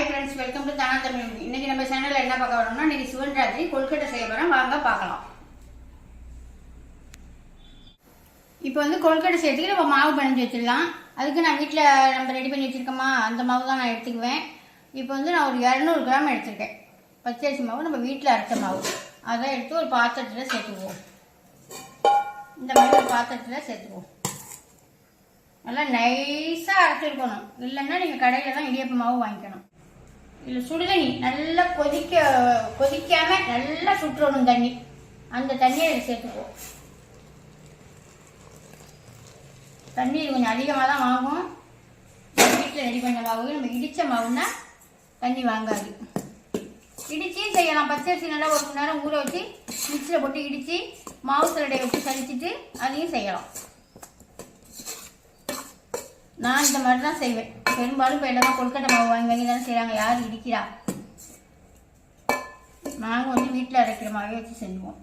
Hi friends welcome to தானா தமிழ் இன்னைக்கு நம்ம சேனல்ல என்ன பார்க்க வரோம்னா இன்னைக்கு சிவன் ராத்திரி கொல்கட்டை செய்ய போறோம். வாங்க பார்க்கலாம். இப்போ வந்து கொல்கட்டை செய்யறதுக்கு நம்ம மாவு பிணைஞ்சு வச்சிடலாம். அதுக்கு நான் வீட்டில் நம்ம ரெடி பண்ணி வச்சிருக்கோமா? அந்த மாவு தான் நான் எடுத்துக்குவேன். இப்போ வந்து நான் ஒரு இரநூறு கிராம் எடுத்திருக்கேன். பச்சரிசி மாவு நம்ம வீட்டில் அரைச்ச மாவு. அதை எடுத்து ஒரு பாத்திரத்தில் சேர்த்துக்குவோம். இந்த மாதிரி ஒரு பாத்திரத்தில் சேர்த்துக்குவோம். நல்லா நைஸாக அரைச்சிருக்கணும். இல்லைன்னா நீங்கள் கடையில் தான் இடியப்ப மாவு வாங்கிக்கணும். இதில் சுடுதண்ணி நல்லா கொதிக்க கொதிக்காமல் நல்லா சுட்டுறணும் தண்ணி. அந்த தண்ணியை இதில் சேர்த்துக்குவோம் தண்ணி இது கொஞ்சம் அதிகமாக தான் வாங்கும் வீட்டில் ரெடி பண்ண மாவு நம்ம இடித்த மாவுன்னா தண்ணி வாங்காது. இடிச்சும் செய்யலாம். பச்சரிசி நல்லா ஒரு மணி நேரம் ஊற வச்சு மிக்சியில் போட்டு இடித்து மாவு சலடையை விட்டு சலிச்சிட்டு அதையும் செய்யலாம். நான் இந்த மாதிரி தான் செய்வேன். பெரும்பாலும் இப்போ எல்லாமே கொல்கட்டை மாவு வாங்கி வாங்கி தானே செய்கிறாங்க யார் இடிக்கிறா நாங்கள் வந்து வீட்டில் அரைக்கிற மாவே வச்சு செஞ்சுவோம்.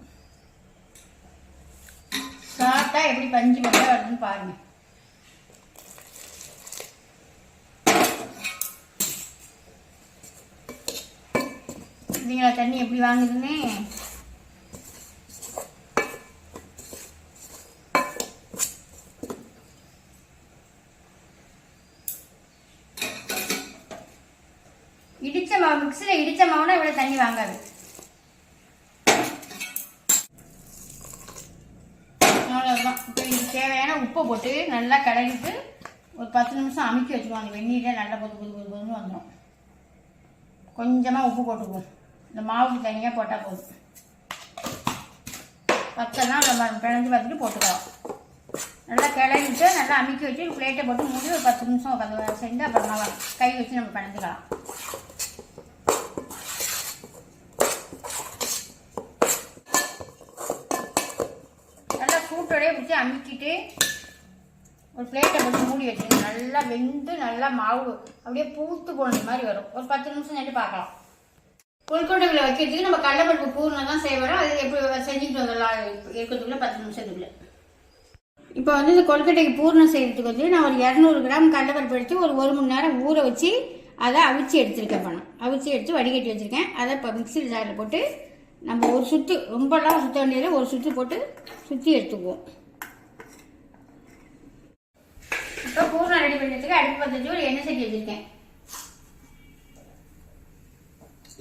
சாப்பிட்டா எப்படி பஞ்சு மட்டும் வருதுன்னு பாருங்க. இதுங்களா தண்ணி எப்படி வாங்குதுன்னு? தண்ணி வாங்காது. அவ்வளோதான் இப்போ இதுக்கு தேவையான உப்பை போட்டு நல்லா கடைஞ்சிட்டு ஒரு பத்து நிமிஷம் அமுக்கி வச்சுருவாங்க வெந்நீரில் நல்லா பொது பொது பொது பொதுன்னு வந்துடும் கொஞ்சமாக உப்பு போட்டுக்குவோம் இந்த மாவுக்கு தனியாக போட்டால் போதும். பத்தெல்லாம் நம்ம பிணைஞ்சு பார்த்துட்டு போட்டுக்கலாம். நல்லா கிளறிட்டு நல்லா அமுக்கி வச்சு பிளேட்டை போட்டு மூடி ஒரு பத்து நிமிஷம் பத்து செஞ்சு அப்புறமா கை வச்சு நம்ம பிணைஞ்சிக்கலாம். நல்லா பிடிச்சி அமுக்கிட்டு ஒரு பிளேட்டை போட்டு மூடி வச்சுருங்க நல்லா வெந்து நல்லா மாவு அப்படியே பூத்து போன மாதிரி வரும். ஒரு பத்து நிமிஷம் செஞ்சு பார்க்கலாம். கொழுக்கட்டைகளை வைக்கிறதுக்கு நம்ம கடலைப்பருப்பு பூர்ணம் தான் செய்ய வரோம். அது எப்படி செஞ்சுட்டு வந்துடலாம் இருக்கிறதுக்குள்ள பத்து நிமிஷத்துக்குள்ள இப்போ வந்து இந்த கொழுக்கட்டைக்கு பூர்ணம் செய்கிறதுக்கு வந்து நான் ஒரு இரநூறு கிராம் கடலைப்பருப்பு எடுத்து ஒரு ஒரு மணி நேரம் ஊற வச்சு அதை அவிச்சு எடுத்திருக்கேன் பணம் அவிச்சு எடுத்து வடிகட்டி வச்சுருக்கேன். அதை இப்போ மிக்ஸி ஜாரில் போட்டு நம்ம ஒரு சுற்று ரொம்பலாம் சுற்ற வேண்டியதில் ஒரு சுற்று போட்டு சுற்றி எடுத்துக்குவோம். இப்போ பூர்ணம் ரெடி பண்ணுறதுக்கு அடுப்பு பற்ற ஒரு எண்ணெய் சட்டி வச்சுருக்கேன்.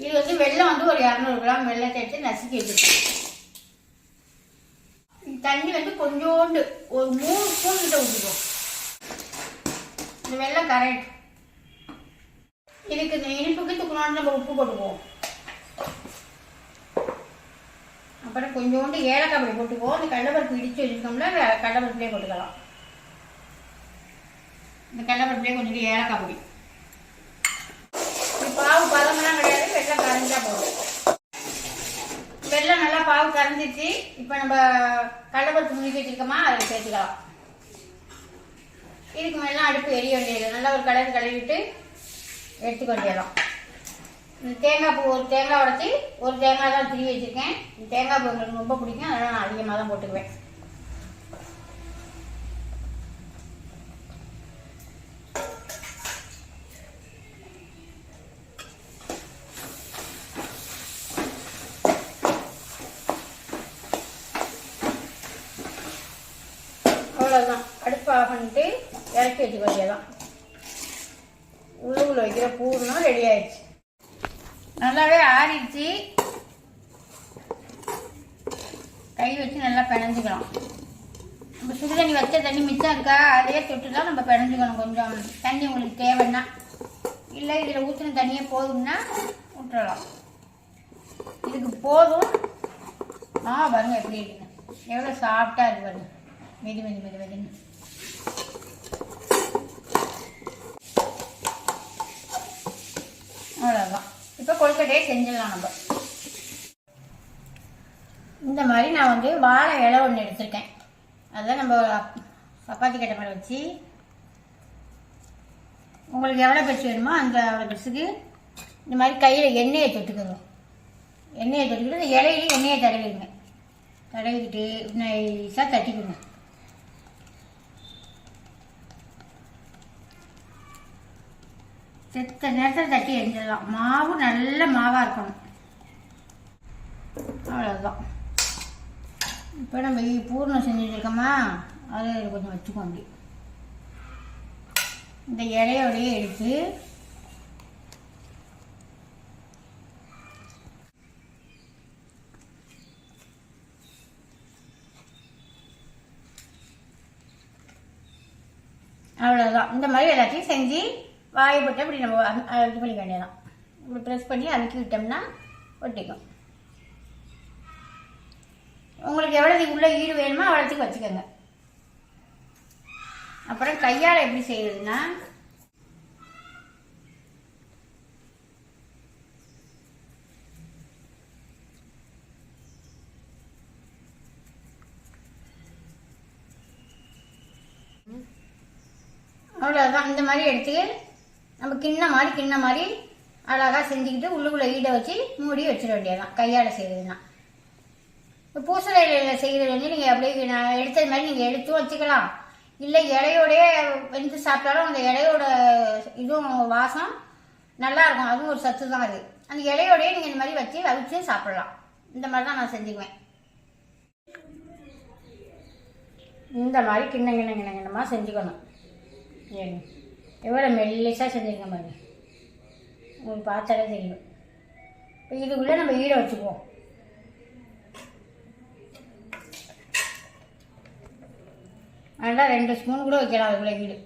இது வந்து வெள்ளம் வந்து ஒரு இரநூறு கிராம் வெள்ளத்தை எடுத்து நசுக்கி வச்சுருக்கேன். தண்ணி வந்து கொஞ்சோண்டு ஒரு மூணு ஸ்பூன் கிட்ட ஊற்றிக்குவோம் இந்த வெள்ளம் கரெக்ட் இதுக்கு இந்த இனிப்புக்கு துக்குனாண்டு நம்ம உப்பு போட்டுக்குவோம். அப்புறம் கொஞ்சோண்டு ஏலக்காய் பொடி போட்டுக்குவோம். இந்த கடலைப்பருப்பு இடித்து வச்சுருக்கோம்ல கடலைப்பருப்புலேயே போட்டுக்கலாம். இந்த கடலைப்பருப்புலேயே கொஞ்சம் ஏலக்காய் பொடி. பாவு பதமெல்லாம் கிடையாது வெள்ளம் கரைஞ்சா போதும். வெள்ளம் நல்லா பாவு கரைஞ்சிச்சு இப்போ நம்ம கடலைப்பருப்பு முழுக்கி வச்சுருக்கோமா அதில் சேர்த்துக்கலாம். இதுக்கு மேலாம் அடுப்பு எரிய வேண்டியது நல்லா ஒரு கலர் கழுவிட்டு எடுத்துக்க வேண்டியதான் தேங்காய் பூ ஒரு தேங்காய் உடச்சி ஒரு தேங்காய் தான் திருவி வச்சுருக்கேன். தேங்காய் பூ எங்களுக்கு ரொம்ப பிடிக்கும். அதனால் நான் அதிகமாக தான் போட்டுக்குவேன். அவ்வளோதான் அடுப்பு ஆஃப் பண்ணிட்டு இறக்கி வச்சுக்க வேண்டியதான் உள்ளுக்குள்ள வைக்கிற பூர்ணம் ரெடி ஆயிடுச்சு. நல்லாவே ஆறிடுச்சு. கை வச்சு நல்லா பிணைஞ்சிக்கலாம் நம்ம சுடு தண்ணி வச்ச தண்ணி மிச்சம் இருக்கா அதே தொட்டு தான் நம்ம பிணைஞ்சிக்கணும் கொஞ்சம். தண்ணி உங்களுக்கு தேவைன்னா. இல்லை இதில் ஊற்றின தண்ணியே போதும்னா விட்டுறலாம் இதுக்கு போதும். ஆ பாருங்க எப்படி இருக்குங்க எவ்வளோ சாஃப்டாக இருக்கு பாருங்க. மெது மெது மெது மெதுன்னு அவ்வளோதான் இப்போ கொழுக்கட்டையை செஞ்சிடலாம் நம்ம. இந்த மாதிரி நான் வந்து வாழை இலை ஒன்று எடுத்திருக்கேன். அதில் நம்ம சப்பாத்தி கட்டை மேலே வச்சு. உங்களுக்கு எவ்வளோ பெருசு வேணுமோ அந்த அவ்வளோ பெருசுக்கு இந்த மாதிரி கையில் எண்ணெயை தொட்டுக்கிறோம் எண்ணெயை தொட்டுக்கிட்டு இந்த இலையிலையும் எண்ணெயை தடவிடுங்க. தடவிக்கிட்டு நைஸாக தட்டிக்கணும் செத்த நேரத்தில் தட்டி எரிஞ்சிடலாம். மாவு நல்ல மாவாக இருக்கணும். அவ்வளோதான் இப்போ நம்ம இ- பூர்ணம் செஞ்சுருக்கோமா அதை கொஞ்சம் வச்சுக்கோ அப்படி. இந்த இலையோடையே எடுத்து அவ்வளோதான் இந்த மாதிரி எல்லாத்தையும் செஞ்சு வாயை போட்டு அப்படி நம்ம இது பண்ணிக்க வேண்டியதான் இப்படி ப்ரெஸ் பண்ணி அமுக்கி விட்டோம்னா ஒட்டிக்கும். உங்களுக்கு எவ்வளோதுக்கு உள்ள ஈடு வேணுமோ அவ்வளோத்துக்கு வச்சுக்கோங்க. அப்புறம் கையால் எப்படி செய்யறதுன்னா அவ்வளோதான் இந்த மாதிரி எடுத்து நம்ம கிண்ண மாதிரி கிண்ண மாதிரி அழகாக செஞ்சுக்கிட்டு உள்ளுக்குள்ளே ஈடை வச்சு மூடி வச்சிட வேண்டியதுதான். கையால் செய்கிறதுனா இப்போ பூசலையில் செய்கிறது வந்து நீங்கள் அப்படியே நான் எடுத்தது மாதிரி நீங்கள் எடுத்தும் வச்சுக்கலாம். இல்லை இலையோடையே வெந்து சாப்பிட்டாலும் அந்த இலையோட இதுவும் வாசம் நல்லா இருக்கும். அதுவும் ஒரு சத்து தான் அது. அந்த இலையோடய நீங்கள் இந்த மாதிரி வச்சு அவிச்சு சாப்பிடலாம். இந்த மாதிரி தான் நான் செஞ்சுக்குவேன். இந்த மாதிரி கிண்ண கிண்ண கிண்ண கிண்ணமாக செஞ்சுக்கணும். ஏங்க எவ்வளோ மெல்லிசாக செஞ்சுருக்க பாருங்க உங்களுக்கு பார்த்தாலே தெரியும். இப்போ இதுக்குள்ளே நம்ம ஈட வச்சுக்குவோம். நல்லா ரெண்டு ஸ்பூன் கூட வைக்கலாம் அதுக்குள்ளே ஈடு.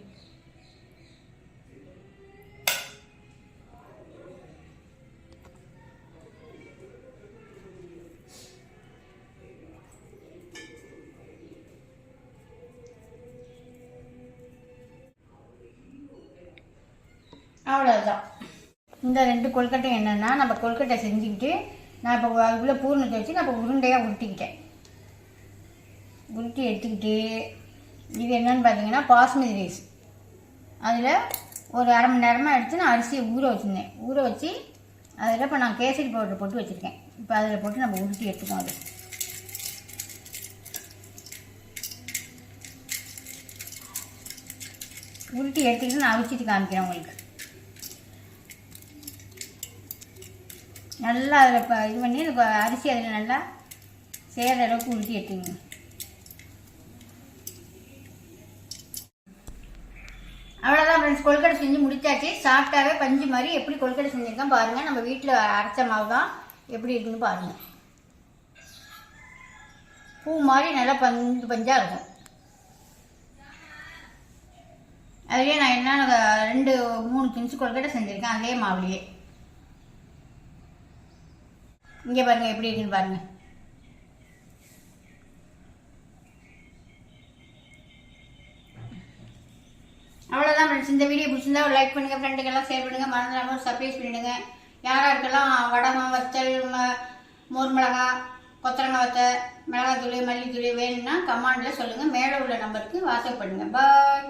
அவ்வளோதான் இந்த ரெண்டு கொழுக்கட்டை என்னென்னா நம்ம கொழுக்கட்டை செஞ்சுக்கிட்டு நான் இப்போ அதுக்குள்ளே பூர்ணத்தை வச்சு நான் இப்போ உருண்டையாக உருட்டிக்கிட்டேன். உருட்டி எடுத்துக்கிட்டு இது என்னன்னு பார்த்தீங்கன்னா பாஸ்மதி ரைஸ். அதில் ஒரு அரை மணி நேரமாக எடுத்து நான் அரிசியை ஊற வச்சுருந்தேன். ஊற வச்சு அதில் இப்போ நான் கேசரி பவுடர் போட்டு வச்சுருக்கேன். இப்போ அதில் போட்டு நம்ம உருட்டி எடுத்துக்கோம் அது. உருட்டி எடுத்துக்கிட்டு நான் அவிச்சிட்டு காமிக்கிறேன் உங்களுக்கு. நல்லா அதில் இப்போ இது பண்ணி அரிசி அதில் நல்லா சேர்கிற அளவுக்கு உருட்டி எடுத்துங்க அவ்வளோதான் ஃப்ரெண்ட்ஸ் கொழுக்கட்டை செஞ்சு முடித்தாச்சு சாப்பிட்டாவே பஞ்சு மாதிரி எப்படி கொழுக்கட்டை செஞ்சுருக்கேன் பாருங்கள் நம்ம வீட்டில் அரைச்ச மாவு தான் எப்படி இருக்குன்னு பாருங்கள் பூ மாதிரி நல்லா பஞ்சு பஞ்சாக இருக்கும். அதுலேயே நான் என்ன ரெண்டு மூணு திங்ஸ் கொழுக்கட்டை செஞ்சுருக்கேன். அதே மாவுலேயே. இங்கே பாருங்க எப்படி இருக்குன்னு பாருங்க. அவ்வளோதான் ஃப்ரெண்ட்ஸ் இந்த வீடியோ பிடிச்சிருந்தா ஒரு லைக் பண்ணுங்கள் ஃப்ரெண்டுக்கெல்லாம் ஷேர் பண்ணுங்கள் மறந்துடாமல் ஒரு சர்ப்ரைஸ் பண்ணிடுங்க. யார் யாருக்கெல்லாம் வடகம் வத்தல் ம- மோர் மிளகா கொத்தரங்காய் வத்த மிளகாத்தூள் மல்லித்தூள் வேணும்னா கமாண்டில் சொல்லுங்கள் மேலே உள்ள நம்பருக்கு வாட்ஸ்அப் பண்ணுங்கள் பாய்